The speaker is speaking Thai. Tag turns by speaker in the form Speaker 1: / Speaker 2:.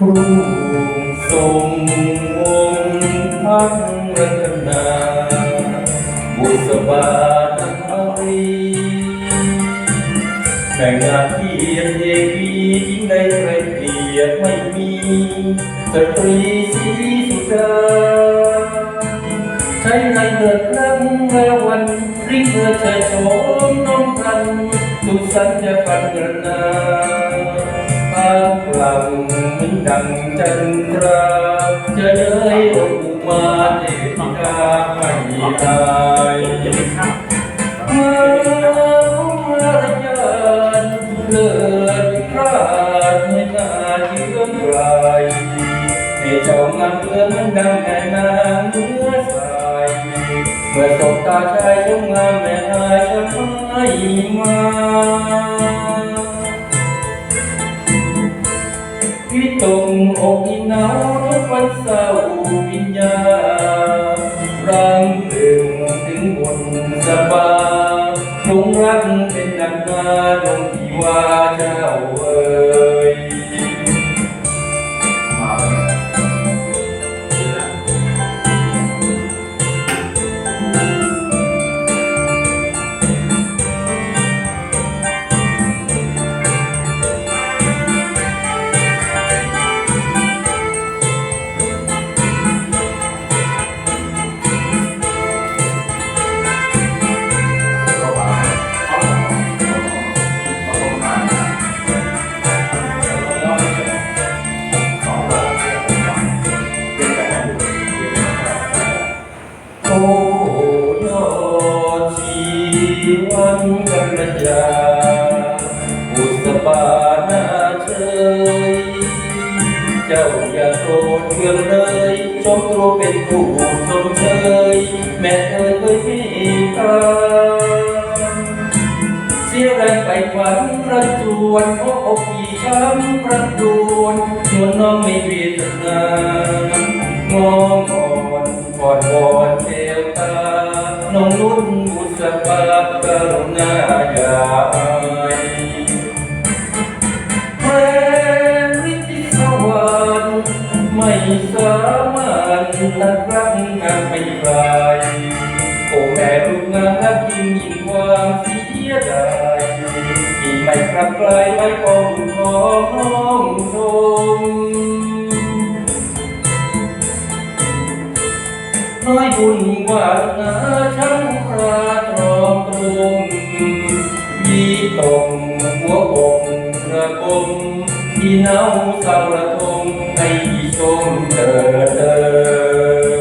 Speaker 1: ผู้ทรงวงศ์พันรัตนาบุษบานารีแม่งานเพียรเยวียิ่งได้ใครเปรียบไม่มีสตรีสีสุดาใช้ในเกิดครั้งแรกวันริเมื่อเธอโฉมน้องพันสุสันต์จะปันกระนา ดังจันทราจะเลยออกมาเด็กกาไม่ตายเมื่อระยานเลิศพระไม่นาเชื่อใครให้เจ้างามเพื่อมันดังแม่นางเนื้อสายเมื่อสบตาชายชมงามแม่นายฉันไม่มา ตรงอกอีหนาวทุกวันเศร้าวิญญาร่างถึงถึงบนสบาคงรักเป็นนักนาดวงที่ว่าเจ้าเอ่ย ดาบุษบานาเชยเจ้าอย่าโกรธเคืองเลยชมตัวเป็นผู้ชมเชยแม่เอ๋ยเคยมีตาเสียแรงไปขวัญประจวนพราะอกอีช้ำประดวนนวลน้องไม่เวียนนามองอ่อนกอนวอนเน้องนุ่นบุษบากรุณาอย่าอายแฟนฤทธิสวรรค์ไม่สามารถตัดรักกันไม่ไกลโอ้แม่ลูกงามนักยิ่งยิ่งความเสียดายที่ไม่กลับไกลไว้กองของน้องชมน้อยบุญวาสนา มที่เฮาเสาระทมให้ชมเธอเธอ